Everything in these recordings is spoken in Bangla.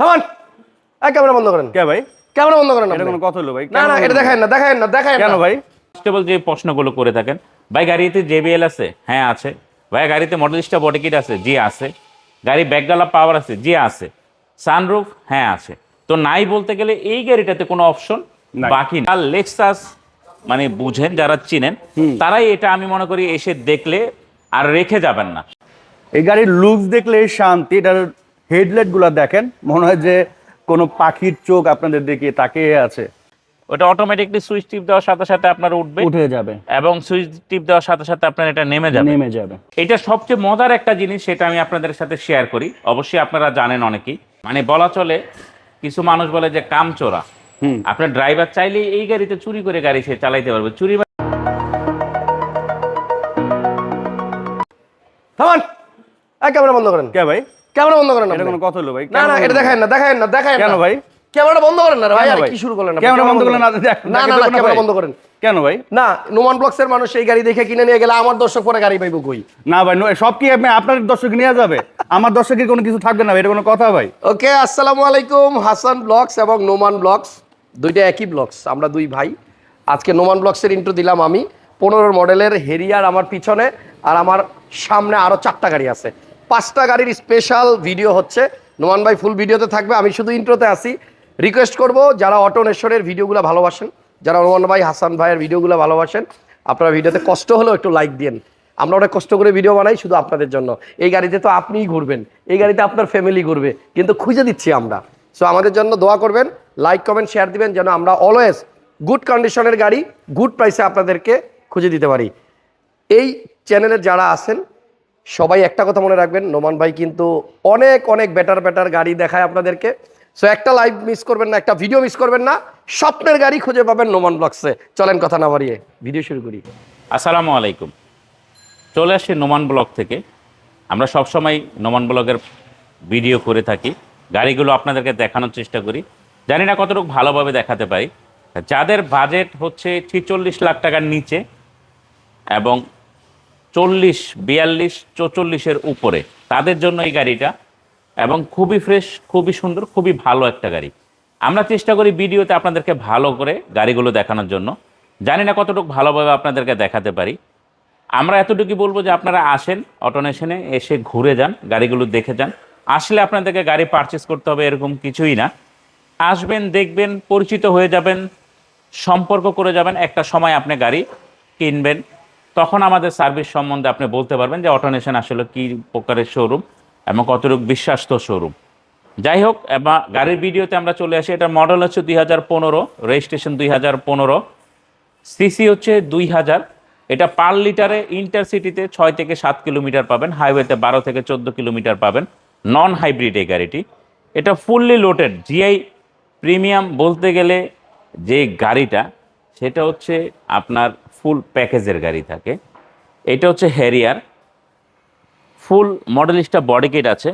থামান। এই ক্যামেরা বন্ধ করেন। কে ভাই? ক্যামেরা বন্ধ করেন এটা কোনো কথা হলো ভাই? না না এটা দেখায় না দেখায় না দেখায় কেন না। ভাই? কনস্টেবল যে প্রশ্নগুলো করে থাকেন ভাই গাড়িতে জেবিএল আছে? হ্যাঁ আছে। ভাই গাড়িতে মডেলিস্টা বডি কিট আছে? জি আছে। গাড়ি ব্যাকডালা পাওয়ার আছে? জি আছে। সানরুফ হ্যাঁ আছে। তো নাই বলতে গেলে এই গাড়িটাতে কোনো অপশন বাকি আর লেক্সাস মানে বুঝেন যারা চিনেন তারাই এটা আমি মনে করি এসে দেখলে আর রেখে যাবেন না। এই গাড়ির লুকস দেখলে শান্তি এটার হেডলাইটগুলা দেখেন মনে হয় যে কোনো পাখির চোখ আপনাদের দিকে তাকিয়ে আছে। ওটা অটোমেটিকলি সুইচ টিপ দেওয়ার সাথে সাথে আপনার উঠবে। উঠে যাবে। এবং সুইচ টিপ দেওয়ার সাথে সাথে আপনার এটা নেমে যাবে। নেমে যাবে। এটা সবচেয়ে মজার একটা জিনিস সেটা আমি আপনাদের সাথে শেয়ার করি। অবশ্যই আপনারা জানেন অনেকেই। মানে বলা চলে কিছু মানুষ বলে যে কামচোরা। হুম। আপনার ড্রাইভার চাইলেই এই গাড়িতে চুরি করে গাড়ি সে চালাইতে পারবে। চুরি ক্যামেরা বন্ধ করেন। কে ভাই? ক্যামেরা বন্ধ করেন এটা কোনো কথা হলো ভাই? না না এটা দেখায় না দেখায় না দেখায় না। কেন ভাই? ক্যামেরাটা বন্ধ করেন না ভাই আরে? কি শুরু করলেন? ক্যামেরা বন্ধ করলেন না। না না ক্যামেরা বন্ধ করেন। কেন ভাই? না নোমান ব্লকসের মানুষ এই গাড়ি দেখে কিনে নিয়ে গেলে আমার দর্শক পরে গাড়ি পাইবো কই? না ভাই সব কি আপনি আপনার দর্শক নিয়ে যাবে? আমার দর্শকের কোনো কিছু থাকবে না ভাই, এটা কোনো কথা ভাই? ওকে আসসালামু আলাইকুম হাসান ব্লগস এবং নোমান ব্লগস দুইটা একই ব্লগস আমরা দুই ভাই। আজকে নোমান ব্লগসের ইন্ট্রো দিলাম আমি। পনেরো মডেলের হেরিয়ার আমার পিছনে আর আমার সামনে আরও চারটা গাড়ি আছে। পাঁচটা গাড়ির স্পেশাল ভিডিও হচ্ছে। নোমান ভাই ফুল ভিডিওতে থাকবে। আমি শুধু ইন্ট্রোতে আসি রিকোয়েস্ট করব যারা অটো নেশ্বরের ভিডিওগুলো ভালোবাসেন, যারা নোমান ভাই, হাসান ভাইয়ের ভিডিওগুলো ভালোবাসেন, আপনারা ভিডিওতে কষ্ট হলেও একটু লাইক দিন আমরা অনেক কষ্ট করে ভিডিও বানাই শুধু আপনাদের জন্য। এই গাড়িতে তো আপনিই ঘুরবেন, এই গাড়িতে আপনার ফ্যামিলি ঘুরবে, কিন্তু খুঁজে দিচ্ছি আমরা। সো আমাদের জন্য দোয়া করবেন লাইক কমেন্ট শেয়ার দিবেন যেন আমরা অলওয়েজ গুড কন্ডিশনের গাড়ি গুড প্রাইসে আপনাদেরকে খুঁজে দিতে পারি। এই চ্যানেলে যারা আছেন সবাই একটা কথা মনে রাখবেন, নোমান ভাই কিন্তু অনেক অনেক বেটার বেটার গাড়ি দেখায় আপনাদেরকে। সো একটা লাইভ মিস করবেন না, একটা ভিডিও মিস করবেন না, স্বপ্নের গাড়ি খুঁজে পাবেন নোমান ব্লগসে চলেন কথা না বাড়িয়ে ভিডিও শুরু করি। আসসালামু আলাইকুম। চলে আসছি নোমান ব্লগ থেকে। আমরা সবসময় নোমান ব্লগের ভিডিও করে থাকি, গাড়িগুলো আপনাদেরকে দেখানোর চেষ্টা করি। জানি না কতটুকু ভালোভাবে দেখাতে পারি। যাদের বাজেট হচ্ছে ছিচল্লিশ লাখ টাকার নিচে এবং চল্লিশ, বিয়াল্লিশ, চৌচল্লিশের উপরে। তাদের জন্য এই গাড়িটা এবং খুবই ফ্রেশ খুবই সুন্দর, খুবই ভালো একটা গাড়ি। আমরা চেষ্টা করি ভিডিওতে আপনাদেরকে ভালো করে গাড়িগুলো দেখানোর জন্য। জানি না কতটুকু ভালোভাবে আপনাদেরকে দেখাতে পারি। আমরা এতটুকু বলব যে আপনারা আসেন অটোনেশনে এসে ঘুরে যান, গাড়িগুলো দেখে যান। আসলে আপনাদেরকে গাড়ি পারচেস করতে হবে এরকম কিছুই না। আসবেন, দেখবেন, পরিচিত হয়ে যাবেন, সম্পর্ক করে যাবেন, একটা সময় আপনি গাড়ি কিনবেন। তখন আমাদের সার্ভিস সম্বন্ধে আপনি বলতে পারবেন যে অটোনেশন আসলে কী প্রকারের শোরুম এবং কতটুকু বিশ্বাস্ত শোরুম যাই হোক এবং গাড়ির ভিডিওতে আমরা চলে আসি। এটার মডেল হচ্ছে দুই হাজার পনেরো রেজিস্ট্রেশন দুই হাজার পনেরো। সিসি হচ্ছে দুই হাজার। এটা পার লিটারে ইন্টারসিটিতে ছয় থেকে সাত কিলোমিটার পাবেন হাইওয়েতে বারো থেকে চোদ্দ কিলোমিটার পাবেন নন হাইব্রিড এই গাড়িটি। এটা ফুললি লোডেড জিআই প্রিমিয়াম বলতে গেলে যে গাড়িটা, সেটা হচ্ছে আপনার ফুল প্যাকেজের গাড়ি থাকে। এটা হচ্ছে Harrier. Full Modellista body kit আছে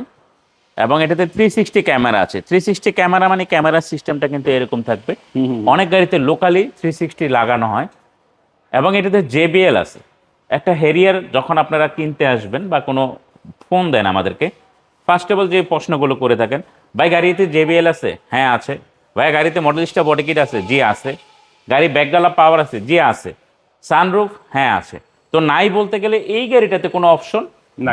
এবং এটাতে থ্রি সিক্সটি ক্যামেরা আছে। থ্রি সিক্সটি ক্যামেরা মানে ক্যামেরার সিস্টেমটা কিন্তু এরকম থাকবে। অনেক গাড়িতে লোকালি থ্রি সিক্সটি লাগানো হয় এবং এটাতে জেবিএল আছে। একটা হেরিয়ার যখন আপনারা কিনতে আসবেন বা কোনো ফোন দেন আমাদেরকে ফার্স্ট অফ অল যে প্রশ্নগুলো করে থাকেন ভাই গাড়িতে জেবিএল আছে? হ্যাঁ আছে। ভাই গাড়িতে মডেলিস্টা বডি কিট আছে? জি আছে। গাড়ি ব্যাকডালা পাওয়ার আছে? জি আছে। সানরুফ হ্যাঁ আছে। তো নাই বলতে গেলে এই গাড়িটাতে কোনো অপশন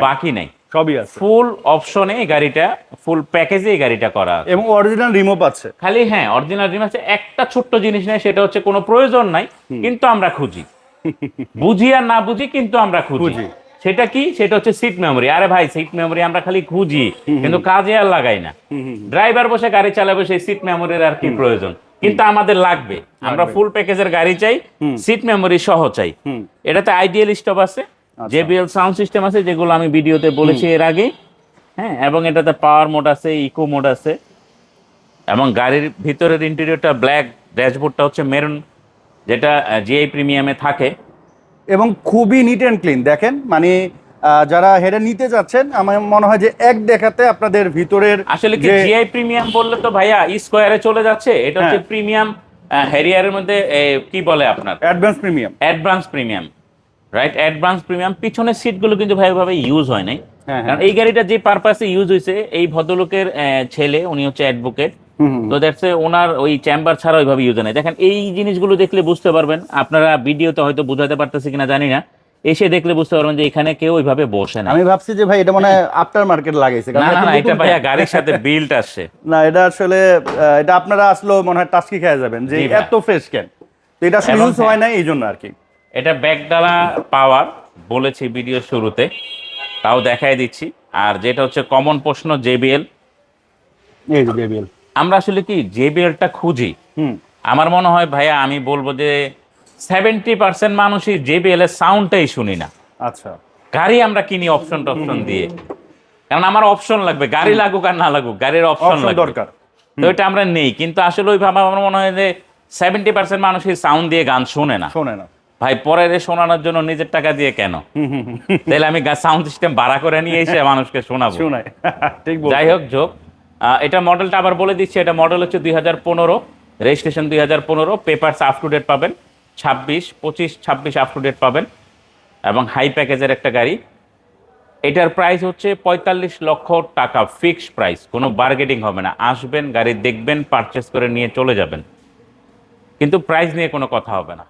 বাকি নেই। সবই আছে। ফুল অপশনে এই গাড়িটা ফুল প্যাকেজে এই গাড়িটা করা আছে। এবং অরিজিনাল রিমোভ আছে। খালি হ্যাঁ অরিজিনাল ড্রিম আছে। একটা ছোট্ট জিনিস নেই সেটা হচ্ছে কোনো প্রয়োজন নাই কিন্তু আমরা খুঁজি। বুঝি আর না বুঝি কিন্তু আমরা খুঁজি। খুঁজি। সেটা কি? সেটা হচ্ছে সিট মেমোরি আরে ভাই সিট মেমোরি আমরা খালি খুঁজি কিন্তু কাজে আর লাগাই না। ড্রাইভার বসে গাড়ি চালাবে সেই সিট মেমোরির আর কি প্রয়োজন? কিন্তু আমাদের লাগবে। আমরা ফুল প্যাকেজের গাড়ি চাই সিট মেমোরি সহ চাই। এটাতে আইডিয়াল স্টপ আছে জেবিএল সাউন্ড সিস্টেম আছে যেগুলো আমি ভিডিওতে বলেছি এর আগে হ্যাঁ এবং এটাতে পাওয়ার মোড আছে ইকো মোড আছে। এবং গাড়ির ভিতরের ইন্টেরিয়রটা ব্ল্যাক ড্যাশবোর্ডটা হচ্ছে মেরুন যেটা জিআই প্রিমিয়ামে থাকে। এবং খুবই নিট অ্যান্ড ক্লিন দেখেন মানে যারা হেডে নিতে যাচ্ছেন আমার মনে হয় যে এক দেখাতে আপনাদের ভিতরের আসলে কি জিআই প্রিমিয়াম বললে তো ভাইয়া স্কোয়ারে চলে যাচ্ছে এটা হচ্ছে হ্যাঁ। প্রিমিয়াম হ্যারিয়ারের মধ্যে কি বলে আপনার? Advance premium advance premium right advance premium পিছনের সিটগুলো কিন্তু ভাই ভাবে ইউজ হয় নাই। হ্যাঁ, কারণ এই গাড়িটা যে পারপাসে ইউজ হয়েছে এই ভদ্রলোকের ছেলে উনি হচ্ছে অ্যাডভোকেট তো দ্যাটস ওনার ওই চেম্বার ছাড়া ওইভাবে ইউজ হয় দেখেন এই জিনিসগুলো দেখলে বুঝতে পারবেন। আপনারা ভিডিওতে হয়তো বোঝাতে পারতেছি কিনা জানি না। এসে দেখলে বুঝতে পারবেন যে এখানে কেউ ওইভাবে বসে না আমি ভাবছি যে ভাই এটা মনে হয় আফটার মার্কেট লাগাইছে না না এটা ভাইয়া গাড়ির সাথে বিল্ট আসছে। না এটা আসলে এটা আপনারা আসলেও মনে হয় টাস্কি খেয়ে যাবেন যে এত ফ্রেশ কেন তো এটা আসলে ইউজ হয় না এই জন্য আর কি। এটা ব্যাকডালা পাওয়ার বলেছি ভিডিও শুরুতে তাও দেখাই দিচ্ছি। আর যেটা হচ্ছে কমন প্রশ্ন জেবিএল এই JBL আমরা আসলে কি জেবিএলটা খুঁজি। হুম। আমার মনে হয় ভাইয়া আমি বলব যে সেভেন্টি পার্সেন্ট মানুষই জেবিএল এর সাউন্ডটাই শুনি না। আচ্ছা। গাড়ি আমরা কিনি অপশন টপশন দিয়ে। কারণ আমার অপশন লাগবে গাড়ি লাগুক আর না লাগুক গাড়ির অপশন দরকার। তো এটা আমরা নেই কিন্তু আসলে ওইভাবে আমার মনে হয় যে সেভেন্টি পার্সেন্ট মানুষই সাউন্ড দিয়ে গান শোনে না। শোনে না। ভাই পরের শোনানোর জন্য নিজের টাকা দিয়ে কেন? তাহলে আমি সাউন্ড সিস্টেম ভাড়া করে নিয়ে এসে মানুষকে শোনাবো। শোনায়। যাই হোক যোগ। এটা মডেলটা আবার বলে দিচ্ছি এটা মডেল হচ্ছে দুই হাজার পনেরো রেজিস্ট্রেশন দুই হাজার পনেরো পেপারস আপ টু ডেট পাবেন। ছাব্বিশ, পঁচিশ, ছাব্বিশ আপ টু ডেট পাবেন। এবং হাই প্যাকেজের একটা গাড়ি। এটার প্রাইস হচ্ছে পঁয়তাল্লিশ লক্ষ টাকা ফিক্সড প্রাইস কোনো বার্গেটিং হবে না। আসবেন, গাড়ি দেখবেন পারচেস করে নিয়ে চলে যাবেন। কিন্তু প্রাইস নিয়ে কোনো কথা হবে না।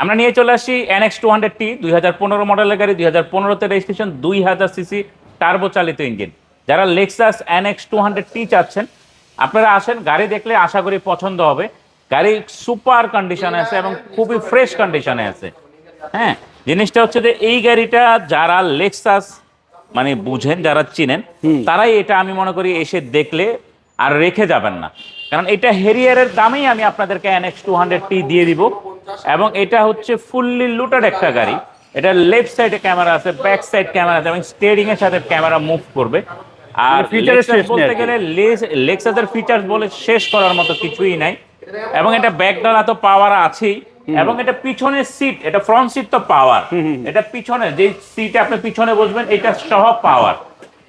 আমরা নিয়ে চলে আসি এনএক্স টু হান্ড্রেড টি দুই হাজার পনেরো মডেলের গাড়ি, দুই হাজার পনেরোতে রেজিস্ট্রেশন দুই হাজার সিসি টার্বো চালিত ইঞ্জিন যারা লেক্সাস এনএক্স টু হান্ড্রেড টি চাচ্ছেন, আপনারা আসেন, গাড়ি দেখলে আশা করি পছন্দ হবে। গাড়ি সুপার কন্ডিশনে আছে এবং খুবই ফ্রেশ কন্ডিশনে আছে। হ্যাঁ জিনিসটা হচ্ছে যে এই গাড়িটা যারা লেক্সাস মানে বুঝেন যারা চিনেন তারাই এটা আমি মনে করি এসে দেখলে আর রেখে যাবেন না। কারণ এটা হেরিয়ারের দামেই আমি আপনাদেরকে এনএক্স টু হান্ড্রেড টি দিয়ে দিব এবং এটা হচ্ছে ফুললি লুটেড একটা গাড়ি। এটা লেফট সাইডে ক্যামেরা আছে ব্যাক সাইড ক্যামেরা আছে এবং স্টিয়ারিং এর সাথে ক্যামেরা মুভ করবে। আর মানে শেষ নেই বলতে। গেলে লেক্সাসের ফিচার্স বলে শেষ করার মতো কিছুই নাই। এবং এটা ব্যাকডালা তো পাওয়ার আছেই এবং এটা পিছনের সিট এটা ফ্রন্ট সিট তো পাওয়ার এটা পিছনে যে সিটে আপনি পিছনে বসবেন এটা সহ পাওয়ার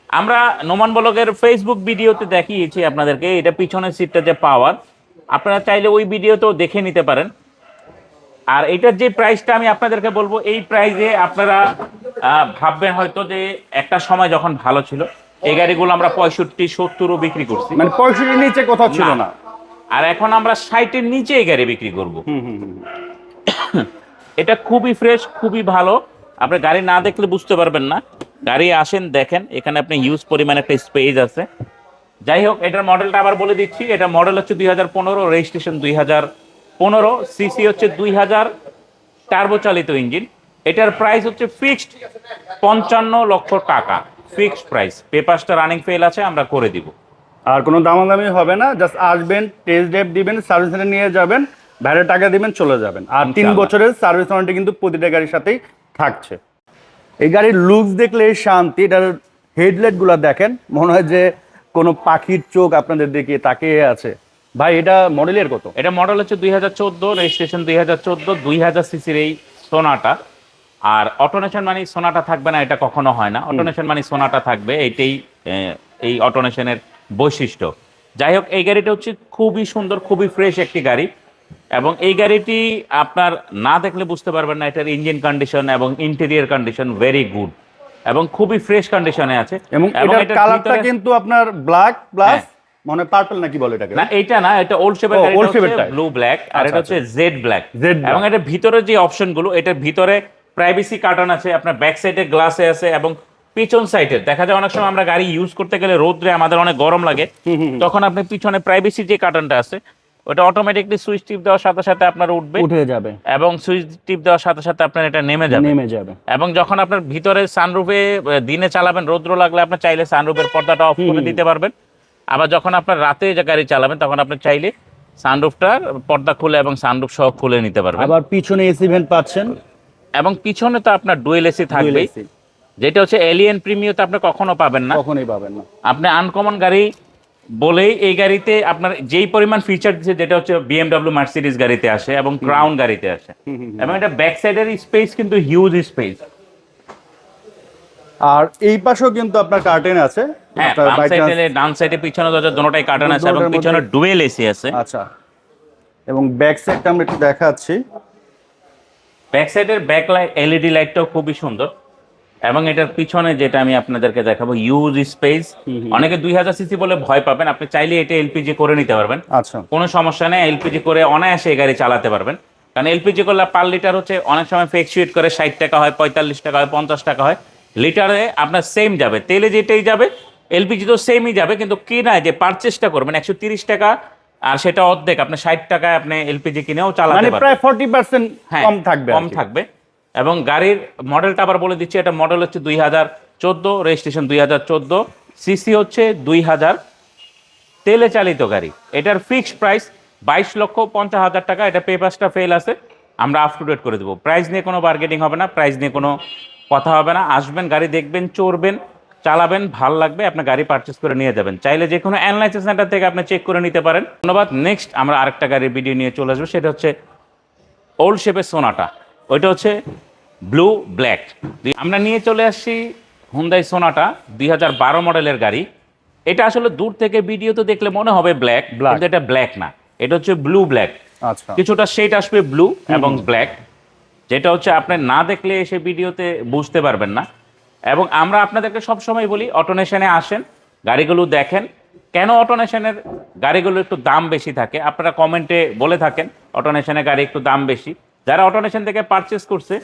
আমরা নোমান বলকের ফেসবুক ভিডিওতে দেখিয়েছি আপনাদেরকে এটা পিছনের সিটটা যে পাওয়ার আপনারা চাইলে ওই ভিডিওতেও দেখে নিতে পারেন। আর এটার যে প্রাইসটা আমি আপনাদেরকে বলব এই প্রাইসে আপনারা ভাববেন হয়তো যে একটা সময় যখন ভালো ছিল এই গাড়িগুলো আমরা পঁয়ষট্টি সত্তরও বিক্রি করছি। মানে পঁয়ষট্টির নিচে কোথাও ছিল না। আর এখন আমরা ষাটের নিচে এই গাড়ি বিক্রি করব। এটা খুবই ফ্রেশ খুবই ভালো। আপনি গাড়ি না দেখলে বুঝতে পারবেন না। গাড়ি আসেন দেখেন। এখানে আপনি ইউজ পরিমাণ একটা স্পেস আছে। যাই হোক এটার মডেলটা আবার বলে দিচ্ছি। এটা মডেল হচ্ছে দুই হাজার পনেরো রেজিস্ট্রেশন দুই হাজার পনেরো। সিসি হচ্ছে দুই হাজার টার্বো চালিত ইঞ্জিন এটার প্রাইস হচ্ছে ফিক্সড পঞ্চান্ন লক্ষ টাকা। ফিক্সড প্রাইস পেপারসটা রানিং ফেল আছে আমরা করে দিব। আর কোনো দামাদামি হবে না জাস্ট আসবেন টেস্ট ড্রাইভ দিবেন সার্ভিস সেন্টার নিয়ে যাবেন ভাড়া টাকা দিবেন চলে যাবেন। আর তিন বছরের সার্ভিস ওয়ারেন্টি কিন্তু প্রতিটা গাড়ির সাথেই থাকছে। এই গাড়ির লুকস দেখলে শান্তি এটার হেডলাইটগুলা দেখেন মনে হয় যে কোনো পাখির চোখ আপনাদের দিকে তাকিয়ে আছে। ভাই এটা মডেলের কত? এটা মডেল হচ্ছে দুই হাজার চোদ্দ রেজিস্ট্রেশন দুই হাজার চোদ্দ দুই হাজার সিসির এই সোনাটা। আর অটোনেশন মানে সোনাটা থাকবে না এটা কখনো হয় না। অটোনেশন মানে সোনাটা থাকবে এইটাই এই অটোনেশনের বৈশিষ্ট্য যাই হোক এই গাড়িটা হচ্ছে খুবই সুন্দর খুবই ফ্রেশ একটি গাড়ি এবং এই গাড়িটি আপনার না দেখলে বুঝতে পারবেন না এটার ইঞ্জিন কন্ডিশন এবং ইন্টেরিয়ার কন্ডিশন ভেরি গুড এবং খুবই ফ্রেশ কন্ডিশনে আছে এবং এটার কালারটা কিন্তু আপনার ব্ল্যাক প্লাস। মনে পার্পল নাকি বলে এটাকে না এটা না এটা ওল্ড শেপের ও, গাড়িটা old shape এর হচ্ছে type। ব্লু ব্ল্যাক আর আচ্ছা, এটা হচ্ছে জেড ব্ল্যাক Z black। এবং এটার ভিতরে যে অপশনগুলো এটার ভিতরে প্রাইভেসি কার্টন আছে আপনার ব্যাক সাইডে গ্লাসে আছে এবং পিছন সাইডে দেখা যায় অনেক সময় আমরা গাড়ি ইউজ করতে গেলে রোদ্রে আমাদের অনেক গরম লাগে। তখন আপনি পিছনে প্রাইভেসি যে কার্টনটা আছে ওটা অটোমেটিকলি সুইচ টিপ দেওয়ার সাথে সাথে আপনার উঠবে। উঠে যাবে। এবং সুইচ টিপ দেওয়ার সাথে সাথে আপনার এটা নেমে যাবে। নেমে যাবে। এবং যখন আপনার ভিতরে সানরুফে দিনে চালাবেন রৌদ্র লাগলে আপনি চাইলে সানরুফের পর্দাটা অফ করে দিতে পারবেন। আবার যখন আপনার রাতে যে গাড়ি চালাবেন তখন আপনি চাইলে সানরুফটা পর্দা খুলে এবং সানরুফ সহ খুলে নিতে পারবেন। আবার পিছনে এসি ভেন্ট পাচ্ছেন। এবং পিছনে তো আপনার ডুয়েল এসি থাকবেই। যেটা হচ্ছে এলিয়েন প্রিমিয়তে আপনি কখনো পাবেন না। কখনোই পাবেন না। আপনি আনকমন গাড়ি বলেই এই গাড়িতে আপনার যেই পরিমাণ ফিচার দিচ্ছে যেটা হচ্ছে বিএমডব্লিউ মার্সিডিজ গাড়িতে আসে এবং ক্রাউন গাড়িতে আসে। এবং এটা ব্যাক সাইডের স্পেস কিন্তু হিউজ স্পেস আর এই পাশেও কিন্তু আপনার কার্টেন আছে। হ্যাঁ ডান সাইডে পিছনে দরজা দুটোটাই কার্টেন আছে এবং পিছনে ডুয়েল এসি আছে। আচ্ছা। এবং ব্যাক সাইডটা আমরা একটু দেখাচ্ছি। ব্যাক সাইডের ব্যাক লাইট এলইডি লাইটটাও খুবই সুন্দর। এবং এটার পিছনে যেটা আমি আপনাদেরকে দেখাবো ইউজ স্পেস অনেকে দুই হাজার সিসি বলে ভয় পাবেন আপনি চাইলে এটা এলপিজি করে নিতে পারবেন। আচ্ছা। কোনো সমস্যা নেই এলপিজি করে অনায়াসে এই গাড়ি চালাতে পারবেন। কারণ এলপিজি করলে পার লিটার হচ্ছে অনেক সময় ফেক্সুয়েট করে ষাট টাকা হয় পঁয়তাল্লিশ টাকা হয় পঞ্চাশ টাকা হয়। লিটারে আপনার সেম যাবে। তেলে যেটাই যাবে এলপিজি তো সেমই যাবে কিন্তু কি না যে পারচেসটা করবেন একশো তিরিশ টাকা আর সেটা অর্ধেক আপনি ষাট টাকায় আপনি এলপিজি কিনেও মানে চালাতে পারবেন। প্রায় ফর্টি পার্সেন্ট হ্যাঁ, কম থাকবে কম থাকবে। এবং গাড়ির মডেলটা আবার বলে দিচ্ছি, এটা মডেল হচ্ছে দুই হাজার চোদ্দ রেজিস্ট্রেশন দুই হাজার চোদ্দ সিসি হচ্ছে দুই হাজার তেলে চালিত গাড়ি। এটার ফিক্সড প্রাইস বাইশ লক্ষ পঞ্চাশ হাজার টাকা, এটা পেপারসটা ফেল আছে, আমরা আপ টু ডেট করে দেবো। প্রাইস নিয়ে কোনো বার্গেনিং হবে না প্রাইস নিয়ে কোনো কথা হবে না। আসবেন, গাড়ি দেখবেন, চড়বেন, চালাবেন, ভালো লাগবে, আপনি গাড়ি পারচেস করে নিয়ে যাবেন। চাইলে যে কোনো অ্যানালাইসিস সেন্টার থেকে আপনি চেক করে নিতে পারেন। ধন্যবাদ। নেক্সট আমরা আরেকটা গাড়ির ভিডিও নিয়ে চলে আসব, সেটা হচ্ছে ওল্ড শেপের সোনাটা ওইটা হচ্ছে ব্লু ব্ল্যাক আমরা নিয়ে চলে আসছি হুন্দাই সোনাটা দুই হাজার বারো মডেলের গাড়ি। এটা আসলে দূর থেকে ভিডিও তো দেখলে মনে হবে ব্ল্যাক. কিন্তু এটা ব্ল্যাক না। এটা হচ্ছে ব্লু ব্ল্যাক আচ্ছা। কিছুটা শেড আসবে ব্লু এবং ব্ল্যাক যেটা হচ্ছে আপনি না দেখলে এসে ভিডিওতে বুঝতে পারবেন না। এবং আমরা আপনাদেরকে সবসময় বলি অটোনেশনে আসেন গাড়িগুলো দেখেন। কেন অটোনেশনের গাড়িগুলো একটু দাম বেশি থাকে? আপনারা কমেন্টে বলে থাকেন অটোনেশনের গাড়ি একটু দাম বেশি। যারা অটোনেশন থেকে পারচেস করছে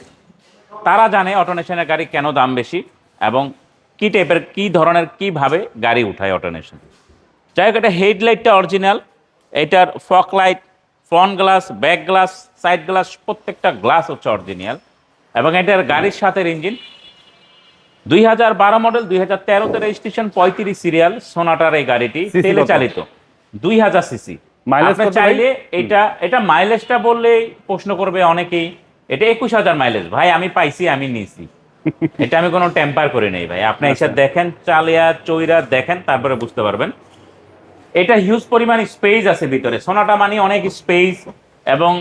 তারা জানে অটোনেশনের গাড়ি কেন দাম বেশি এবং কি টাইপের কি ধরনের কীভাবে গাড়ি উঠায় অটোনেশন যাই হোক এটা হেডলাইটটা অরিজিনাল এটার fog light front glass back glass side glass প্রত্যেকটা গ্লাস হচ্ছে অরিজিনাল এবং এটার গাড়ির সাথে ইঞ্জিন দুই হাজার বারো মডেল দুই হাজার তেরোতে রেজিস্ট্রেশন পঁয়ত্রিশ সিরিয়াল সোনাটার এই গাড়িটি তেলে চালিত। দুই হাজার সিসি। আপনি চাইলে এটা এটা মাইলেজটা বললেই প্রশ্ন করবে অনেকেই এটা একুশ হাজার মাইলেজ ভাই আমি পাইছি আমি নিয়েছি এটা আমি কোনো টেম্পার করে নেই ভাই। আপনি এসে দেখেন চালিয়া চৈরা দেখেন তারপরে বুঝতে পারবেন। এটা হিউজ পরিমাণ স্পেস আছে ভিতরে। সোনাটা মানে অনেক স্পেস এবং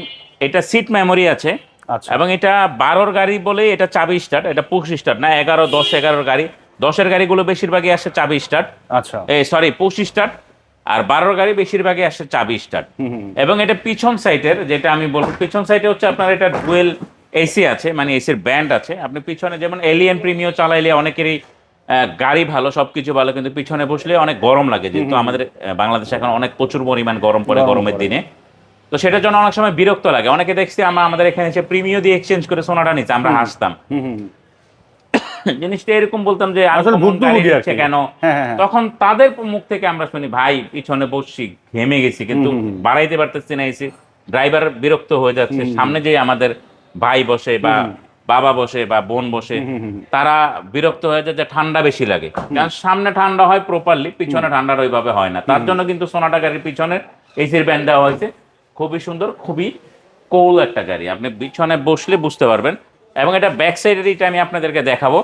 এটা সিট মেমোরি আছে। আচ্ছা। এবং এটা বারোর গাড়ি বলে এটা চাবি স্টার্ট এটা পুশ স্টার্ট না এগারো দশ এগারোর গাড়ি। দশের গাড়িগুলো বেশিরভাগই আসে চাবি স্টার্ট আচ্ছা। এই সরি পুশ স্টার্ট আর বারোর গাড়ি বেশিরভাগই আসে চাবি স্টার্ট। এবং এটা পিছন সাইডের যেটা আমি বলব পিছন সাইডে হচ্ছে আপনার এটা ডুয়েল এসি আছে মানে এসির ব্যান্ড আছে। আপনি পিছনে যেমন এলিয়ান প্রিমিও চালাইলে অনেকেরই গাড়ি ভালো সবকিছু ভালো কিন্তু পিছনে বসলে অনেক গরম লাগে যেহেতু আমাদের বাংলাদেশে এখন অনেক প্রচুর পরিমাণ গরম পড়ে গরমের দিনে। তো সেটার জন্য অনেক সময় বিরক্ত লাগে। অনেকে দেখছি আমরা আমাদের এখানে এসে প্রিমিও দিয়ে এক্সচেঞ্জ করে সোনাটা নিচ্ছে আমরা হাসতাম। জিনিসটা এরকম বলতাম যে। কেন হ্যাঁ, হ্যাঁ, হ্যাঁ। তখন তাদের মুখ থেকে আমরা শুনি ভাই পিছনে বসছি। ঘেমে গেছি কিন্তু। বাড়াইতে পারতেছি না এসে ড্রাইভার বিরক্ত হয়ে যাচ্ছে। সামনে যে আমাদের ভাই বসে বা বাবা বসে বা বোন বসে। তারা বিরক্ত হয়ে যায় যে ঠান্ডা বেশি লাগে। কারণ সামনে ঠান্ডা হয় প্রপারলি পিছনে ঠান্ডা ওইভাবে হয় না। তার জন্য কিন্তু সোনাটা গাড়ির পিছনে এসির ব্যান্ড দেওয়া হয়েছে। খুবই সুন্দর খুবই কোল একটা গাড়ি। আপনি পিছনে বসলে বুঝতে পারবেন। এবং এটা ব্যাক সাইডের এটা আমি আপনাদেরকে দেখাবো।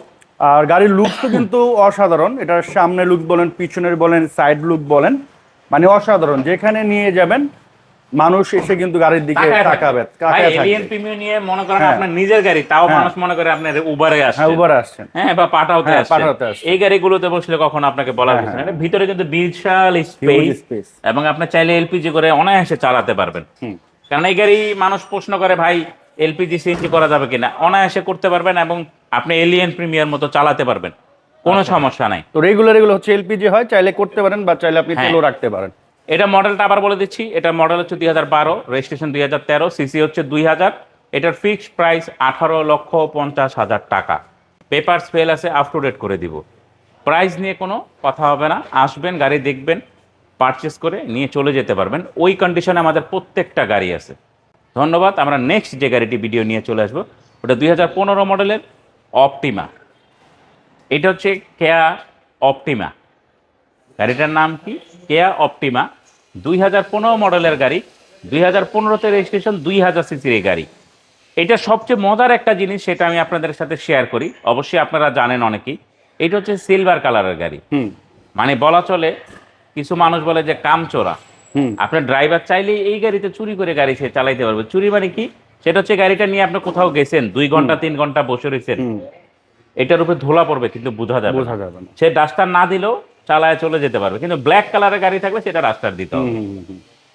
আর গাড়ির লুক তো কিন্তু অসাধারণ। এটার সামনে লুক বলেন পিছনের বলেন সাইড লুক বলেন মানে অসাধারণ। যেখানে নিয়ে যাবেন মানুষ এসে কিন্তু গাড়ির দিকে তাকাবে তাকায় থাকবে। alien নিয়ে মনে করেন হ্যাঁ। আপনার নিজের গাড়ি তাও হ্যাঁ। মানুষ মনে করে আপনার উবারে আসছে। হ্যাঁ উবার আসছেন। হ্যাঁ বা পাঠাওতে হ্যাঁ, আসছে পাঠাওতে এই গাড়িগুলোতে বসলে কখনো আপনাকে বলা হ্যাঁ, হচ্ছে না ভিতরে কিন্তু বিশাল স্পেস এবং আপনি চাইলে এলপিজি করে অনায়াসে চালাতে পারবেন। কারণ এই গাড়ি মানুষ প্রশ্ন করে ভাই এলপিজি সিএনজি করা যাবে কিনা? অনায়াসে করতে পারবেন এবং আপনি এলিয়েন প্রিমিয়ার মতো চালাতে পারবেন। কোনো আচ্ছা। সমস্যা নাই। তো রেগুলার এগুলো হচ্ছে এলপিজি হয় চাইলে করতে পারেন বা চাইলে আপনি হ্যাঁ। তেলও রাখতে পারেন। এটা মডেলটা আবার বলে দিচ্ছি এটা মডেল হচ্ছে দুই হাজার বারো রেজিস্ট্রেশন দুই হাজার তেরো সিসি হচ্ছে দুই হাজার। এটার ফিক্সড প্রাইস আঠারো লক্ষ পঞ্চাশ হাজার টাকা। পেপারস ফেল আছে আপ টু ডেট করে দিব। প্রাইস নিয়ে কোনো কথা হবে না। আসবেন গাড়ি দেখবেন পারচেস করে নিয়ে চলে যেতে পারবেন। ওই কন্ডিশনে আমাদের প্রত্যেকটা গাড়ি আছে। ধন্যবাদ আমরা নেক্সট যে গাড়িটি ভিডিও নিয়ে চলে আসব ওটা দুই হাজার পনেরো মডেলের অপটিমা এটা হচ্ছে কেয়া অপটিমা গাড়িটার নাম কি? কেয়া অপটিমা দুই হাজার পনেরো মডেলের গাড়ি দুই হাজার পনেরোতে রেজিস্ট্রেশন দুই হাজার সিসির এই গাড়ি। এটা সবচেয়ে মজার একটা জিনিস সেটা আমি আপনাদের সাথে শেয়ার করি। অবশ্যই আপনারা জানেন অনেকেই। এটা হচ্ছে সিলভার কালারের গাড়ি। মানে বলা চলে কিছু মানুষ বলে যে কামচোরা। হুম। আপনার ড্রাইভার চাইলেই এই গাড়িতে চুরি করে গাড়ি সে চালাইতে পারবে। চুরি মানে কি? সেটা হচ্ছে গাড়িটা নিয়ে আপনি কোথাও গেছেন দুই ঘণ্টা তিন ঘণ্টা বসে রয়েছেন এটার উপরে ধোলা পড়বে কিন্তু বোঝা যাবে। বোঝা যাবে না। সে ডাস্টার না দিলেও চালায় চলে যেতে পারবে কিন্তু ব্ল্যাক কালারের গাড়ি থাকলে সেটা রাস্টার দিতে হবে।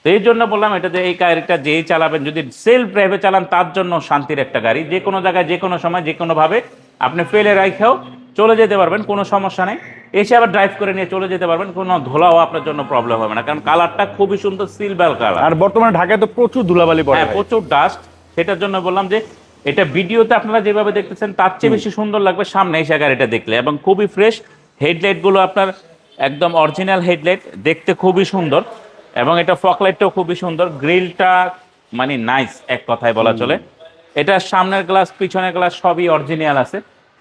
তো এই জন্য বললাম এটা যে এই গাড়িটা যেই চালাবেন যদি সেলফ ড্রাইভে চালান তার জন্য শান্তির একটা গাড়ি। যে কোনো জায়গায় যে কোনো সময় যে কোনোভাবে আপনি ফেলে রাখেও চলে যেতে পারবেন কোনো সমস্যা নেই। এসে আবার ড্রাইভ করে নিয়ে চলে যেতে পারবেন কোনো ধোলাও আপনার জন্য প্রবলেম হবে না। কারণ কালারটা খুবই সুন্দর সিলভার কালার আর বর্তমানে ঢাকায় তো প্রচুর ধুলাবালি পড়ে হ্যাঁ প্রচুর ডাস্ট সেটার জন্য বললাম যে এটা ভিডিওতে আপনারা যেভাবে দেখতেছেন তার চেয়ে বেশি সুন্দর লাগবে সামনে এসে গাড়িটা দেখলে। এবং খুবই ফ্রেশ হেডলাইটগুলো আপনার একদম অরিজিনাল হেডলাইট দেখতে খুবই সুন্দর। এবং এটা ফকলাইটটাও খুবই সুন্দর। গ্রিলটা মানে নাইস এক কথায় বলা চলে। এটা সামনের গ্লাস পিছনের গ্লাস সবই অরিজিনাল আছে।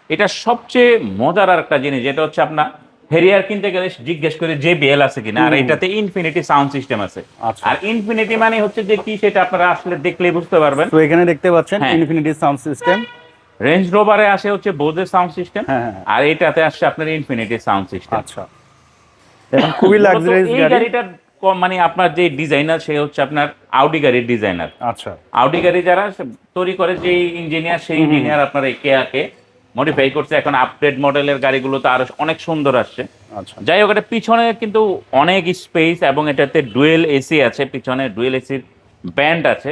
এটা সবচেয়ে মজার আর একটা জিনিস যেটা হচ্ছে আপনার হেরিয়ার কিনতে গেলে জিজ্ঞেস করে যে বিএল আছে কিনা? আর এটাতে ইনফিনিটি সাউন্ড সিস্টেম আছে। আচ্ছা। আর ইনফিনিটি মানে হচ্ছে যে কি সেটা আপনারা আসলে দেখলেই বুঝতে পারবেন। তো এখানে দেখতে পাচ্ছেন। ইনফিনিটি সাউন্ড সিস্টেম রেঞ্জ রোভারে আসে হচ্ছে বোধের সাউন্ড সিস্টেম। আর এটাতে আসছে আপনার ইনফিনিটি সাউন্ড সিস্টেম আচ্ছা। খুবই লাক্সারিয়াস গাড়ি। গাড়িটার ক- মানে আপনার যে ডিজাইনার সে হচ্ছে আপনার আউডি গাড়ির ডিজাইনার। আচ্ছা। আউডি গাড়ি যারা তৈরি করে যে ইঞ্জিনিয়ার সেই ইঞ্জিনিয়ার আপনার এই কেয়াকে মডিফাই করছে। এখন আপডেট মডেলের গাড়িগুলো তো আরও অনেক সুন্দর আসছে। আচ্ছা। যাই হোক এটা পিছনে কিন্তু অনেক স্পেস এবং এটাতে ডুয়েল এসি আছে পিছনে ডুয়েল এসির ব্যান্ড আছে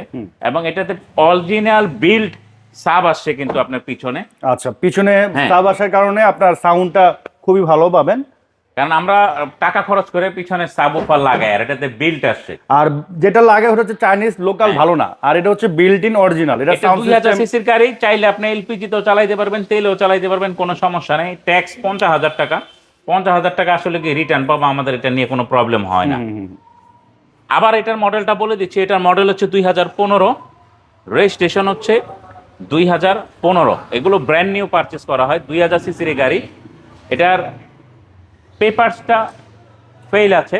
এবং এটাতে অরিজিনাল বিল্ড সাব আসছে কিন্তু আপনার পিছনে। আচ্ছা পিছনে হ্যাঁ। সাব আসার কারণে আপনার সাউন্ডটা খুবই ভালো পাবেন। কারণ আমরা টাকা খরচ করে পিছনে সাব ওফার লাগাই আর এটাতে বিল্ট আসছে। আর যেটা লাগে ওটা হচ্ছে চাইনিজ লোকাল ভালো না আর এটা হচ্ছে বিল্ট ইন অরিজিনাল এটা সাউন্ড সিস্টেম সিসির গাড়ি চাইলে আপনি এলপিজি তেও চালাইতে পারবেন তেলেও চালাইতে পারবেন কোনো সমস্যা নেই। ট্যাক্স পঞ্চাশ হাজার টাকা। পঞ্চাশ হাজার টাকা আসলে কি রিটার্ন পাবো আমাদের এটা নিয়ে কোনো প্রবলেম হয় না। আবার এটার মডেলটা বলে দিচ্ছি এটার মডেল হচ্ছে দুই হাজার পনেরো রেজিস্ট্রেশন হচ্ছে দুই হাজার পনেরো। এগুলো ব্র্যান্ড নিউ পারচেস করা হয় দুই হাজার সিসির গাড়ি। এটার পেপারসটা ফেল আছে।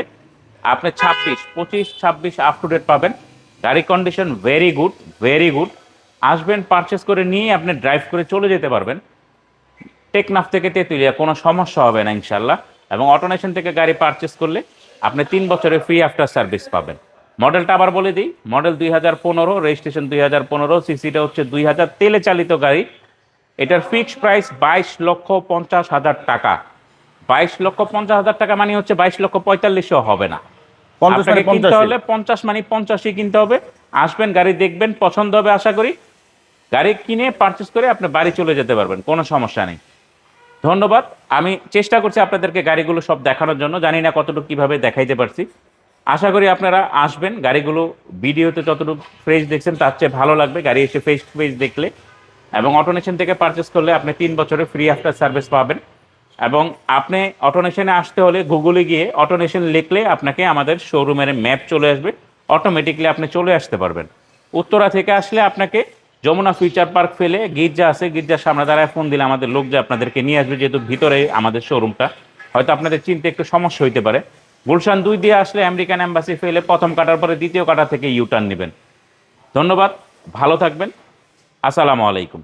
আপনি ছাব্বিশ, পঁচিশ, ছাব্বিশ আপ টু ডেট পাবেন। গাড়ি condition very good very good আসবেন পারচেস করে নিয়ে আপনি ড্রাইভ করে চলে যেতে পারবেন। টেকনাফ থেকে তেঁতুলিয়া, কোনো সমস্যা হবে না ইনশাল্লাহ। এবং অটোনেশন থেকে গাড়ি পারচেস করলে আপনি তিন বছরের ফ্রি আফটার সার্ভিস পাবেন। মডেলটা আবার বলে দিই মডেল দুই হাজার পনেরো রেজিস্ট্রেশন দুই হাজার পনেরো সিসিটা হচ্ছে দুই হাজার তেলে চালিত গাড়ি। এটার ফিক্সড প্রাইস বাইশ লক্ষ পঞ্চাশ হাজার টাকা। বাইশ লক্ষ পঞ্চাশ হাজার টাকা মানে হচ্ছে বাইশ লক্ষ পঁয়তাল্লিশও হবে না। আপনাকে মানে কিনতে হলে পঞ্চাশ মানে পঞ্চাশই কিনতে হবে। আসবেন গাড়ি দেখবেন পছন্দ হবে আশা করি। গাড়ি কিনে পারচেস করে আপনি বাড়ি চলে যেতে পারবেন কোনো সমস্যা নেই। ধন্যবাদ। আমি চেষ্টা করছি আপনাদেরকে গাড়িগুলো সব দেখানোর জন্য জানি না কতটুকু কীভাবে দেখাইতে পারছি। আশা করি আপনারা আসবেন গাড়িগুলো ভিডিওতে যতটুকু ফ্রেশ দেখছেন তার চেয়ে ভালো লাগবে। গাড়ি এসে ফেস টু ফেস দেখলে এবং অটোনেশন থেকে পারচেস করলে আপনি তিন বছরে ফ্রি আফটার সার্ভিস পাবেন। এবং আপনি অটোনেশনে আসতে হলে গুগলে গিয়ে অটোনেশন লিখলে আপনাকে আমাদের শোরুমের ম্যাপ চলে আসবে। অটোমেটিকলি আপনি চলে আসতে পারবেন। উত্তরা থেকে আসলে আপনাকে যমুনা ফিউচার পার্ক ফেলে গির্জা আছে। গির্জার সামনে দাঁড়ায় ফোন দিলে আমাদের লোক যে আপনাদেরকে নিয়ে আসবে, যেহেতু ভিতরে আমাদের শোরুমটা হয়তো আপনাদের চিনতে একটু সমস্যা হইতে পারে। গুলশান দুই দিয়ে আসলে আমেরিকান অ্যাম্বাসি ফেলে প্রথম কাটার পরে দ্বিতীয় কাটা থেকে ইউটার্ন নেবেন। ধন্যবাদ, ভালো থাকবেন। আসসালামু আলাইকুম।